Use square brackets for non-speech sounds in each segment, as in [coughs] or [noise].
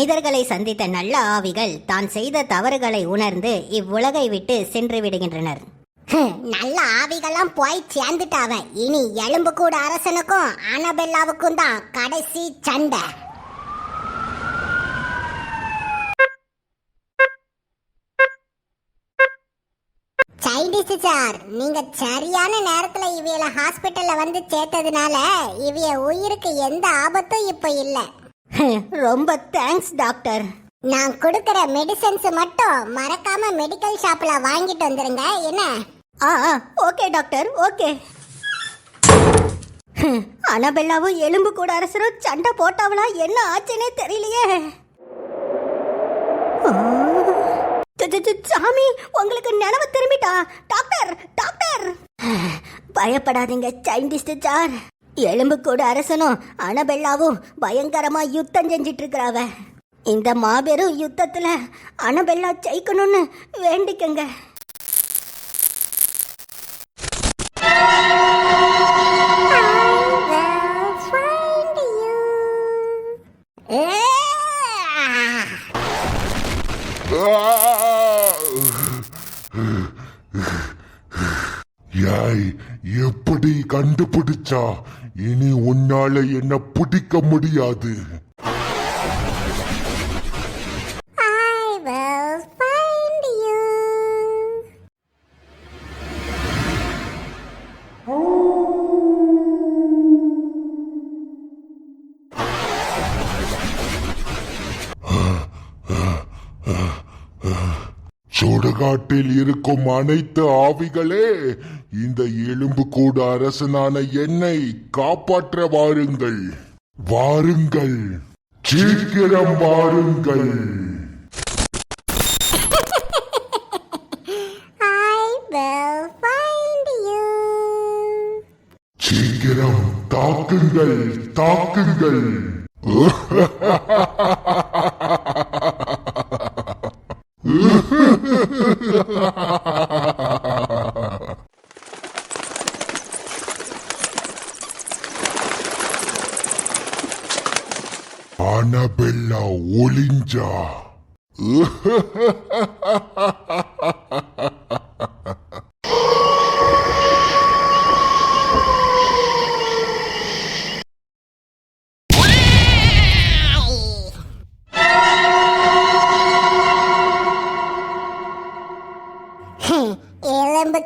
மனிதர்களை சந்தித்த நல்ல ஆவிகள் தான் செய்த தவறுகளை உணர்ந்து இவ்வுலகை விட்டு சென்று விடுகின்றனர். நல்ல ஆவிகள்லாம் போய் சேர்ந்துட்டாவ. இனி எலும்பு கூட அரசனுக்கும் அனபெல்லாவுக்கும் தான் கடைசி சண்டை. சைடிஸ்ட் சார் நீங்க சரியான நேரத்துல இவியல ஹாஸ்பிட்டல்ல வந்து சேர்த்ததுனால இவிய உயிருக்கு எந்த ஆபத்தும் இப்ப இல்லை. ரொம்ப தேங்க்ஸ் டாக்டர் நான் கொடுக்கிற மெடிசன்ஸ் மட்டும் மறக்காம மெடிக்கல் ஷாப்ல வாங்கிட்டு வந்துருங்க. என்ன? ஆ ஓகே டாக்டர் ஓகே அனபெல்லாவும் எலும்பு கூட அரசரும் சண்டை போட்டாவளா? என்ன ஆச்சுன்னே தெரியலையே. சாமி உங்களுக்கு நினைவு திரும்பிட்டா? டாக்டர் டாக்டர் பயப்படாதீங்க சைன்டிஸ்ட் சார் எலும்பு அரசனும் அனபெல்லாவும் பயங்கரமா யுத்தம் செஞ்சிட்டு இருக்கிறாவ இந்த மாபெரும் யுத்தத்துல அனபெல்லா ஜெயிக்கணும்னு வேண்டிக்கங்க யாய் எப்படி கண்டுபிடிச்சா இனி உன்னால என்ன பிடிக்க முடியாது. சுடுகாட்டில் இருக்கும் அனைத்து ஆவிகளே இந்த எலும்பு கூட அரசனான என்னை காப்பாற்ற வாருங்கள். வாருங்கள். சீக்கிரம் வாருங்கள். I will find [laughs] you. சீக்கிரம் தாக்குங்கள் தாக்குங்கள் அனபெல்லா ஒளிஞ்சா எலும்பு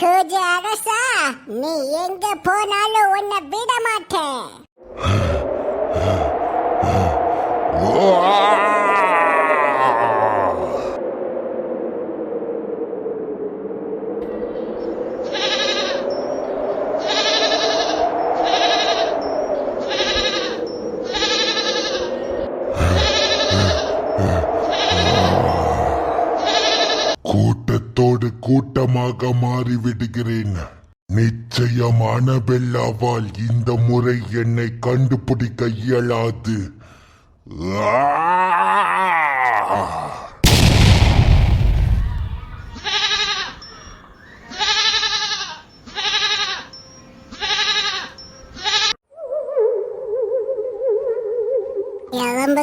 கூஜ அரசா நீ எங்க போனாலும் உன்னை விட மாட்டேன் கூட்டமாக மாறிவிடுகிறேன் நிச்சயம் அனபெல்லாவால் இந்த முறை என்னை கண்டுபிடிக்க இயலாது ஆ! எலும்பு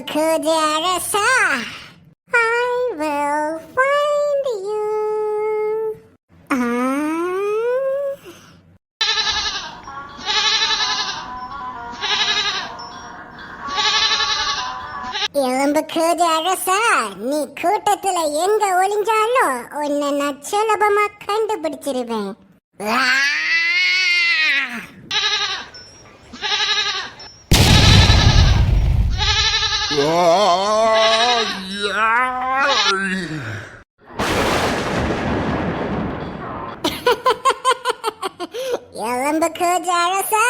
எலும்பு கூஜ அரசா நீ கூட்டத்துல எங்க ஒளிஞ்சாலும் உன்னை நான் சுலபமா கண்டுபிடிச்சிருவேன் ஆ! ஆ! யாய்! [laughs] எலும்பு கூஜ அரசா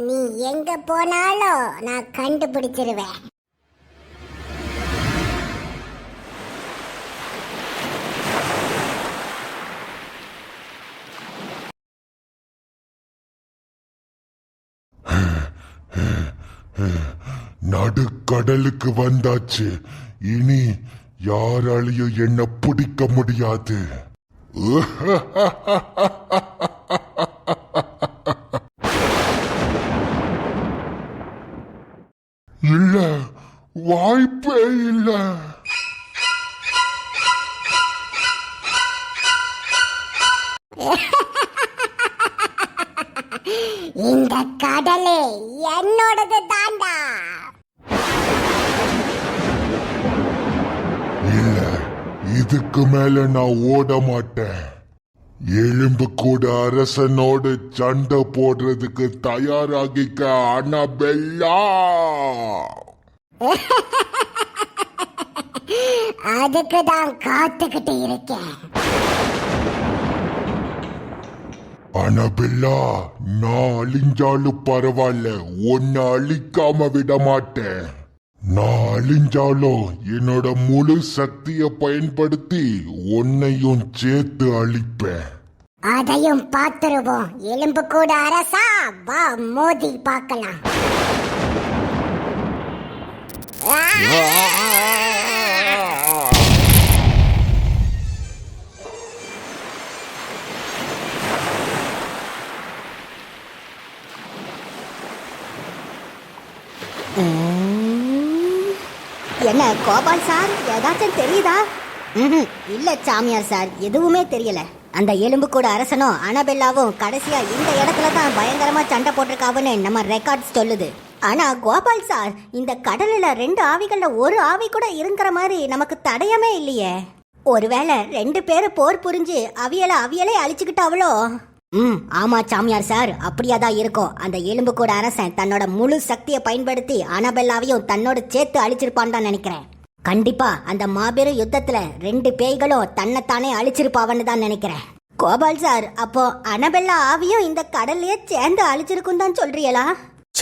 நீ எங்க போனாலும் நான் கண்டுபிடிச்சிருவேன் நடுக்கடலுக்கு வந்தாச்சு. இனி யாராலையும் என்ன பிடிக்க முடியாது. [laughs] இதுக்கு மேல நான் ஓட மாட்டேன். எலும்பு கூட அரசனோடு சண்டை போடுறதுக்கு தயாராகிக்க அனபெல்லா. [laughs] அதுக்கு தான் காத்துக்கிட்டு இருக்கேன். அனபெல்லா நான் அழிஞ்சாலும் பரவாயில்ல. உன்னை அழிக்காம விட மாட்டேன். நான் அழிஞ்சாலும் என்னோட முழு சக்தியை பயன்படுத்தி உன்னையும் சேர்த்து அழிப்பேன். அதையும் பார்த்துருவோம். எலும்பு கூட அரசா வா மோதி பார்க்கலாம். என்ன கோபால் சார் ஏதாச்சும் தெரியுதா? ம்ஹும். இல்ல சாமியார் சார் எதுவுமே தெரியல. அந்த எலும்பு கூட அரசனும் அனபெல்லாவும் கடைசியா இந்த இடத்துல தான் பயங்கரமா சண்டை போட்டிருக்காவுன்னு நம்ம ரெக்கார்ட்ஸ் சொல்லுது. ஆனா கோபால் சார் இந்த கடல்ல ரெண்டு ஆவிகள்ல ஒரு ஆவி கூட இருக்கிற மாதிரி நமக்கு தடயமே இல்லையே. ஒருவேளை ரெண்டு பேரும் போர் புரிஞ்சு அவியலை அவியலே அழிச்சுக்கிட்டாவளோ? ம் ஆமா சாமியார் சார். அப்படியா தான் இருக்கும். அந்த எலும்பு கூட அரசன் தன்னோட முழு சக்தியை பயன்படுத்தி அனபெல்லாவையும் தன்னோட சேர்த்து அழிச்சிருப்பான்னு தான் நினைக்கிறேன். கண்டிப்பா அந்த மாபெரும் யுத்தத்துல ரெண்டு பேய்களும் தன்னைத்தானே அழிச்சிருப்பாவன்னு தான் நினைக்கிறேன். கோபால் சார் அப்போ அனபெல்லா ஆவியும் இந்த கடல்லையே சேர்ந்து அழிச்சிருக்கும் தான் சொல்றீங்களா?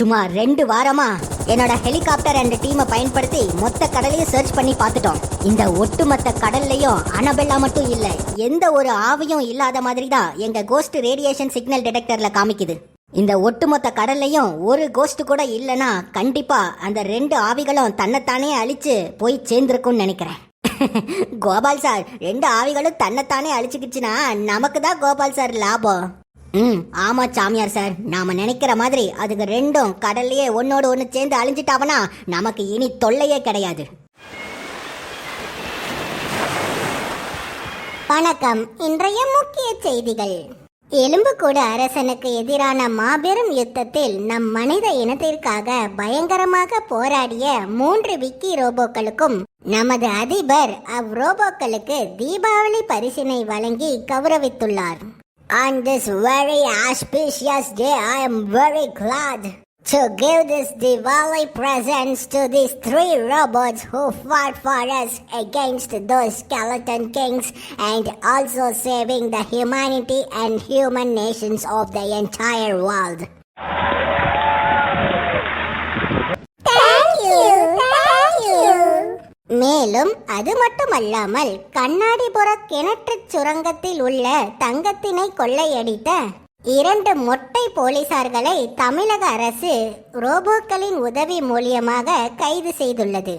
சுமார் ரெண்டு வாரமா என்னோட ஹெலிகாப்டர் அண்ட் டீமை பயன்படுத்தி மொத்த கடலையும் சர்ச் பண்ணி பார்த்துட்டோம். இந்த ஒட்டுமொத்த கடல்லையும் அனபெல்லா மட்டும் இல்ல எந்த ஒரு ஆவியும் இல்லாத மாதிரி தான் எங்க கோஸ்ட் ரேடியேஷன் சிக்னல் டிடெக்டர்ல காமிக்குது. இந்த ஒட்டுமொத்த கடல்லையும் ஒரு கோஸ்ட் கூட இல்லனா கண்டிப்பா அந்த ரெண்டு ஆவிகளும் தன்னைத்தானே அழிச்சு போய் சேர்ந்திருக்கும்னு நினைக்கிறேன். [laughs] கோபால் சார் ரெண்டு ஆவிகளும் தன்னைத்தானே அழிச்சுக்கிச்சுன்னா நமக்கு தான் கோபால் சார் லாபம். ம். ஆமா சாமியார் சார். நாம நினைக்கிற மாதிரி அதுக்கு ரெண்டும் கடல்லையே ஒன்னோடு ஒன்று சேர்ந்து அழிஞ்சிட்டாவனா நமக்கு இனி தொல்லையே கிடையாது. வணக்கம். இன்றைய முக்கிய செய்திகள். எலும்புக்கூடு அரசனுக்கு எதிரான மாபெரும் யுத்தத்தில் நம் மனித இனத்திற்காக பயங்கரமாக போராடிய மூன்று விக்கி ரோபோக்களுக்கும் நமது அதிபர் அவ்ரோபோக்களுக்கு தீபாவளி பரிசினை வழங்கி கௌரவித்துள்ளார். On this very auspicious day, I am very glad to give this Diwali presents to these three robots who fought for us against those skeleton kings and also saving the humanity and human nations of the entire world. மேலும் அது மட்டுமல்லாமல் கண்ணாடிபுர கிணற்றுச் சுரங்கத்தில் உள்ள தங்கத்தினை கொள்ளையடித்த இரண்டு மொட்டை போலீசார்களை தமிழக அரசு ரோபோக்களின் உதவி மூலியமாக கைது செய்துள்ளது.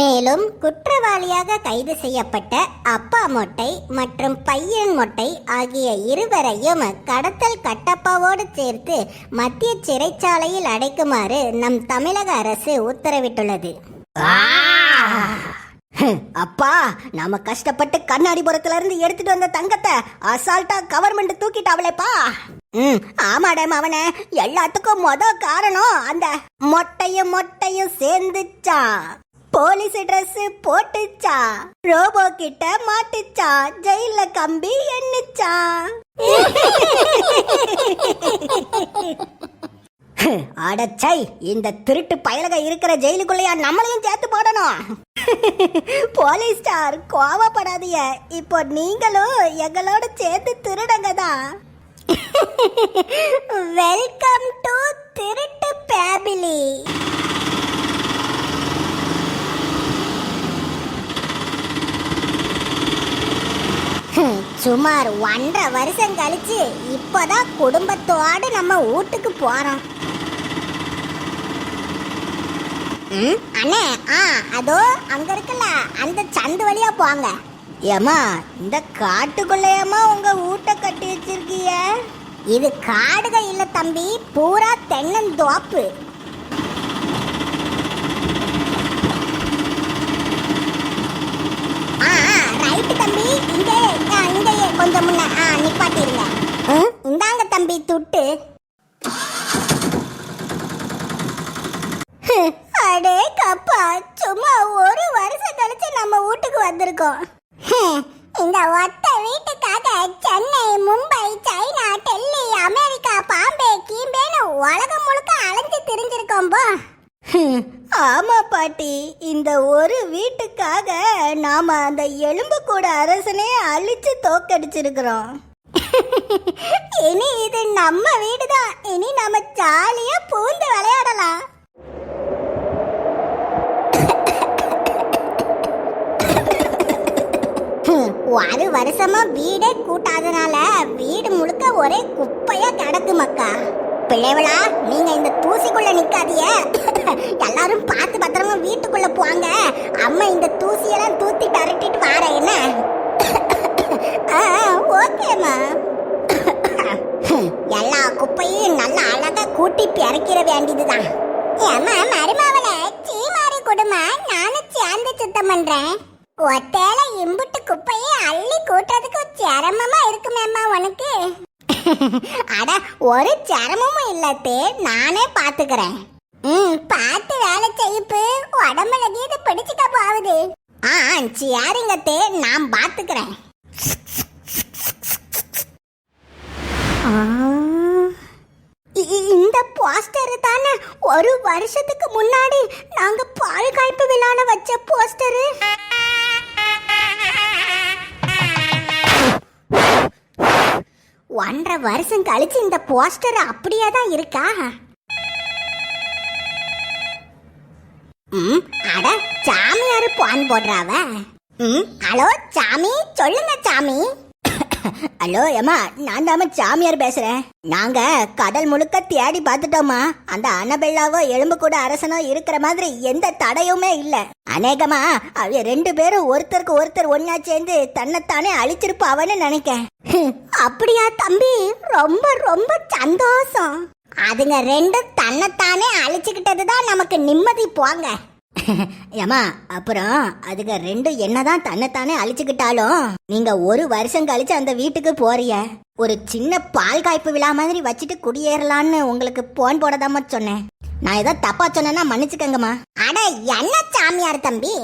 மேலும் குற்றவாளியாக கைது செய்யப்பட்ட அப்பா மொட்டை மற்றும் பையன் மொட்டை ஆகிய இருவரையும் கடத்தல் கட்டப்பாவோடு சேர்த்து மத்திய சிறைச்சாலையில் அடைக்குமாறு நம் தமிழக அரசு உத்தரவிட்டுள்ளது. அப்பா நாம கஷ்டப்பட்டு கண்ணாடி புறத்துல இருந்து எடுத்துட்டு வந்த தங்கத்தை அசால்ட்டா கவர்மெண்ட் தூக்கிட்டாவளேப்பா. ம் ஆமாடம் அவனே. எல்லாத்துக்கும் மொத காரணம் அந்த மொட்டையும் மொட்டையும் சேர்ந்துச்சா. போலீஸ் ட்ரெஸ் போட்டுச்சா. ரோபோ கிட்ட மாட்டுச்சா. ஜெயில கம்பி எண்ணுச்சா. [laughs] [coughs] அடச்சை இந்த திருட்டு பயலக இருக்கிற ஜெயிலுக்குள்ளயா நம்மளையும் சேர்த்து போடணும். [laughs] போலீஸ் ஸ்டார் கோவப்படாதீங்க. இப்போ நீங்களும் எங்களோட சேர்த்து திருடங்க தான். [laughs] வெல்கம் டு திருட்டு ஃபேமிலி [laughs] சுமார் ஒன்றரை வருஷம் கழிச்சு இப்போதான் குடும்பத்தோடு நம்ம வீட்டுக்கு போகிறோம் அண்ணே ஆ அதோ அங்க இருக்குல்ல அந்த சந்து வழியா போங்க. ஏமா இந்த காட்டுக்குள்ளையம்மா உங்க ஊட்ட கட்டி வச்சிருக்கீங்க இது காடுக இல்ல தம்பி பூரா தென்னந்தோப்பு. ரைட்டு தம்பி இங்கே இங்கேயே கொஞ்சம் முன்ன ஆ நிப்பாட்டிருங்க. இந்தாங்க தம்பி துட்டு. அடே கப்பா சும்மா ஒரு வருஷம் கழிச்சு நம்ம வீட்டுக்கு வந்திருக்கோம். இந்த ஒத்த வீட்டுக்காக சென்னை மும்பை சைனா டெல்லி அமெரிக்கா பாம்பே கீம்பேன்னு உலகம் முழுக்க அலைஞ்சு திரிஞ்சிருக்கோம்போ ஆமா பாட்டி. இந்த ஒரு வீட்டுக்காக நாம அந்த எலும்பு கூட அரசனே அழிச்சு தோக்கடிச்சிருக்கிறோம். இனி இது நம்ம வீடு தான் இனி நம்ம ஜாலியா பூந்து விளையாடலாம். ஒரு வருஷமா வீடே கூட்டாதனால வீடு முழுக்க ஒரே குப்பையா கிடக்கு மக்கா. பிள்ளைவளா நீங்க இந்த தூசிக்குள்ள நிக்காதிய எல்லாரும் பார்த்து பத்திரமா வீட்டுக்குள்ள போங்க. அம்மா இந்த தூசியெல்லாம் தூத்தி பரட்டிட்டு வார என்ன? ஓகேம்மா எல்லா குப்பையும் நல்லா அழகா கூட்டி பிறக்கிற வேண்டியதுதான். ஏமா மருமாவளை சீமாரி கொடுமா? நானும் சேர்ந்து சுத்தம் பண்றேன். ஒத்தையில இம்புட்டு குப்பையை அள்ளி கூட்டுறதுக்கு சிரமமா இருக்குமேம்மா உனக்கு? [laughs] அட ஒரு சிரமமும் இல்லத்தே நானே பாத்துக்கிறேன். ம் பார்த்து வேலை செய்ப்பு உடம்புல கீது பிடிச்சுக்க போகுது. ஆ சரிங்கத்தே நான் பாத்துக்கிறேன். இந்த போஸ்டர் தானே? ஒரு வருஷத்துக்கு முன்னாடி நாங்க பால் காய்ப்பு விழால வச்ச போஸ்டர் ஒன்றரை வருஷம் கழிச்சு இந்த போஸ்டர் அப்படியே தான் இருக்கா? ம் அட சாமியாரு பான் போடுறாவ. ம் ஹலோ சாமி சொல்லுங்க சாமி. ஹலோ ஏமா நான் தாம சாமியார் பேசுறேன். நாங்க கடல் முழுக்க தேடி பார்த்துட்டோமா அந்த அனபெல்லாவோ எலும்பு கூட அரசனோ இருக்கிற மாதிரி எந்த தடையுமே இல்ல. அநேகமா அவ ரெண்டு பேரும் ஒருத்தருக்கு ஒருத்தர் ஒன்னா சேர்ந்து தன்னைத்தானே அழிச்சிருப்பாவன்னு நினைக்கேன். அப்படியா தம்பி? ரொம்ப ரொம்ப சந்தோஷம். அதுங்க ரெண்டும் தன்னைத்தானே அழிச்சுக்கிட்டது தான் நமக்கு நிம்மதி போங்க. ஏமா அப்புறம் அதுங்க ரெண்டும் என்னதான் தன்னைத்தானே அழிச்சுக்கிட்டாலும் நீங்க ஒரு வருஷம் கழிச்சு அந்த வீட்டுக்கு போறிய ஒரு சின்ன பால் காய்ப்பு விழா மாதிரி வச்சுட்டு குடியேறலான்னு உங்களுக்கு போன் போடதாம சொன்னேன். நான் ஏதோ தப்பா சொன்னேன்னா மன்னிச்சுக்கங்கம்மா. அட என்ன சாமியார் தம்பி?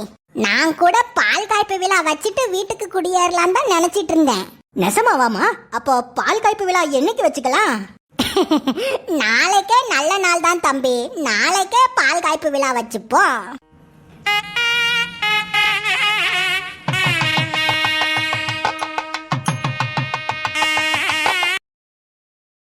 நான் கூட பால் காய்ப்பு விழா வச்சுட்டு வீட்டுக்கு குடியேறலான்னு தான் நினைச்சிட்டு இருந்தேன். நெசமாவாமா? அப்போ பால் காய்ப்பு விழா என்னைக்கு வச்சுக்கலாம்? [laughs] நாளைக்கே நல்ல நாள் தான் தம்பி. நாளைக்கே பால் காய்ப்பு விழா வச்சுப்போம்.